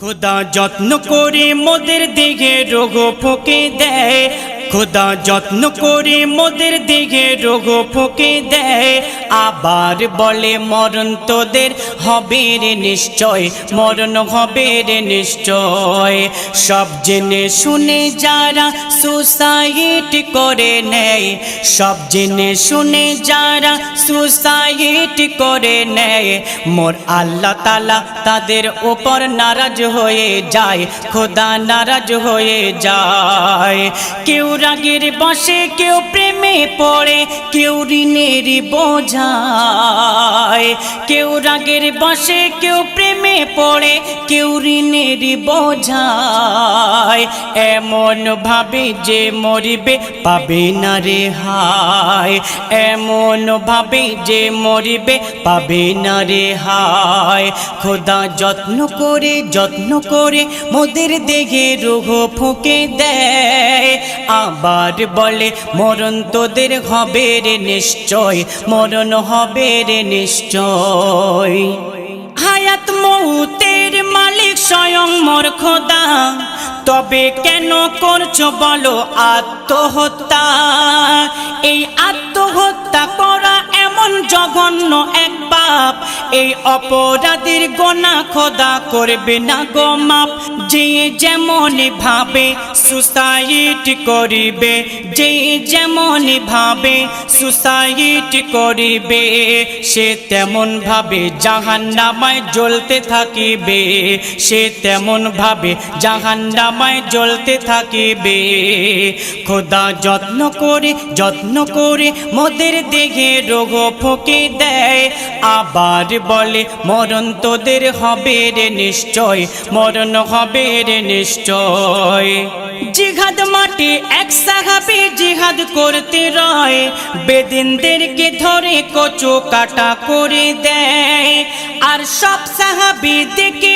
খোদা যত্ন করে মোদের দিকে রোগ ফুকে দেয়। খোদা যত্ন করে মোদের দিকে রোগ ফুকে দেয়। আবার বলে, মরণ তোদের হবে রে নিশ্চয়, মরণ হবে রে নিশ্চয়। সব জেনে শুনে যারা সুসাইড করে নেয়, সব জেনে শুনে যারা সুসাইড করে নেয়, মোর আল্লাহ তালা তাদের ওপর নারাজ হয়ে যায়, খোদা নারাজ হয়ে যায়। কেউ রাগের বসে কেউ প্রেমে পড়ে কেউ ঋণের বোঝায়। কেউ রাগের বসে কেউ প্রেমে পড়ে কেউ ঋণের বোঝায়। এমন ভাবে যে মরিবে পাবে না রে হায় এমন ভাবে যে মরিবে পাবে না রে হায় খোদা যত্ন করে যত্ন করে মোদের দেখে রোগ ফুঁকে দেয়। আবার বলে, মরণ তোদের হবে রে নিশ্চয়, মরণ হবে রে নিশ্চয়। হায়াত মৌতের মালিক স্বয়ং মোর খোদা। তবে কেন করছ বলো আত্মহত্যা? এই আত্মহত্যা করা এমন জঘন্য এক পাপ। এই অপরাধীর গোনা খোদা করবে না গো মাপ। যে যেমন ভাবে সুসাইড করিবে, যে যেমন ভাবে সুসাইড করিবে, সে তেমন ভাবে জাহান নামায় জ্বলতে থাকিবে। সে তেমন ভাবে জাহান নামায় জ্বলতে থাকিবে। খোদা যত্ন করে যত্ন করে মোদের দেহে রোগ ফুকে দেয়, আবার বলে, মরণ তোদের হবে রে নিশ্চয়, মরণ হবে রে নিশ্চয়। জিহাদ মাটি এক সাহাবি জিহাদ করতে রয়, বেদিনদেরকে ধরে কচু কাটা করে দেয়। আর সব সাহাবি দেখে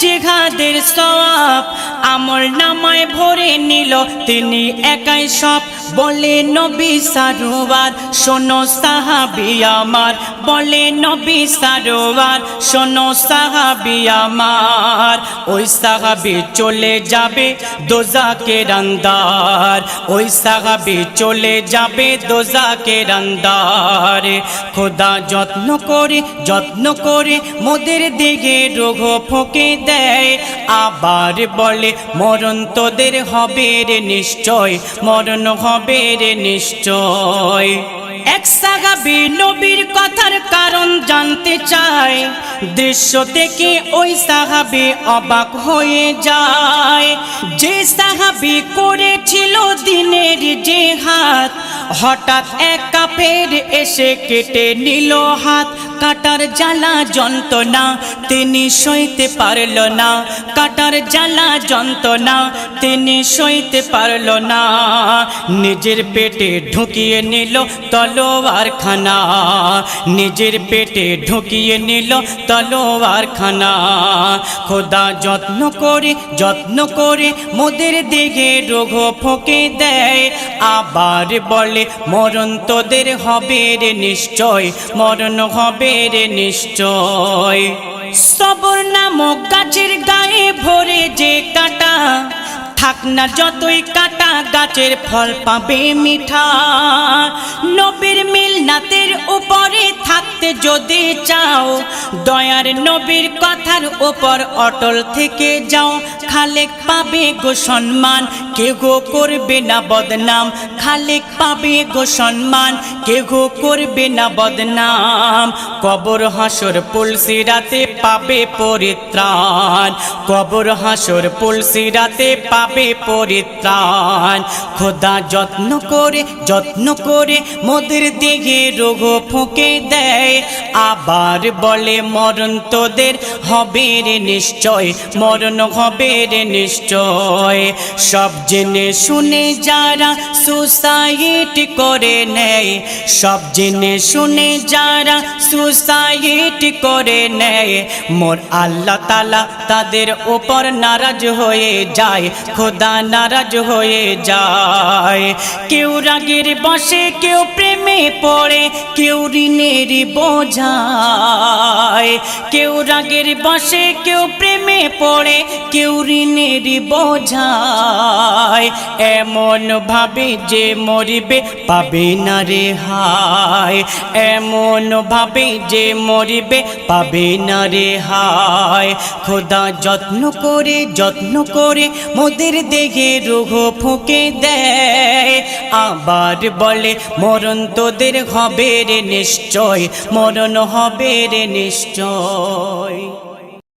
জিহাদের সওয়াব, আমল নামায় ভরে নিল। তিনি একাই সব বলে, নবী সারোয়ার, শোনো সাহাবি আমার। বলে, নবী সারোয়ার, শোনো সাহাবি আমার। ওই সাহাবি চলে যাবে দোজাকে রান্দার ওই সাহাবি চলে যাবে দোজাকে রান্দার খোদা যত্ন করে যত্ন করে, মোদের দিকে রোগ ফোকে দেয়। আবার বলে, মরণ তোদের হবে রে নিশ্চয়, মরণ হবে রে নিশ্চয়। এক সাহাবি নবীর কথার কারণ জানতে চায়, দৃশ্য থেকে ওই সাহাবি অবাক হয়ে যায়। যে সাহাবি করেছিল দিনের যে হাত হঠাৎ এক কাপের এসে কেটে নিল হাত কাটার জ্বালা যন্ত্রণা, তিনি সইতে পারল না। কাটার জ্বালা যন্ত্রণা, তিনি সইতে পারল না। নিজের পেটে ঢুকিয়ে নিল তলোয়ার খানা নিজের পেটে ঢুকিয়ে নিল তলোয়ার খানা খোদা যত্ন করে যত্ন করে মোদের দিকে রোগ ফোকে দেয়। আবার বলে, মরণ তোদের হবে রে নিশ্চয়। মরণ হবে রে নিশ্চয়। সবর নামক গাছের গায়ে ভরে যে কাটা। থাক না যতই কাটা গাছের ফল পাবে মিঠা। নবীর মিলনাতের উপরে থাকতে যদি চাও, দয়ার নবীর কথার উপর অটল থেকে যাও। খালেক পাবে গো সম্মান গো করবে না বদনাম। খালেক পাবে গো সম্মান কে গো করবে না বদনাম। কবর হাসর পুলসি রাতে পাবে পরিত্রাণ। কবর হাসর পুলসি রাতে পাবে পরিত্রাণ। খোদা যত্ন করে যত্ন করে মোদের দিকে রোগ ফুঁকে দেয়। আবার বলে, মরণ তোদের হবে রে নিশ্চয়, মরণ হবে রে নিশ্চয়। সব জেনে শুনে যারা সুসাইড করে নেয়, সব জেনে শুনে যারা সুসাইড করে নেয়, মোর আল্লাহ তালা তাদের ওপর নারাজ হয়ে যায়। খোদা নারাজ হয়ে যায়। কেউ রাগের বসে কেউ প্রেমে পড়ে, কেউ ঋণের বোঝায়। কেউ রাগের বসে, কেউ প্রেমে পড়ে, কেউ ঋণের বোঝায়। এমন ভাবে যে মরিবে, পাবে না রে হায়। এমন ভাবে যে মরিবে, পাবে না রে হায়। খোদা যত্ন করে যত্ন করে, মোদের দেখে রোগ ফুঁকে দেয়। আবার বলে মরণ তোদের হবে রে নিশ্চয় মরণ হবে রে নিশ্চয়।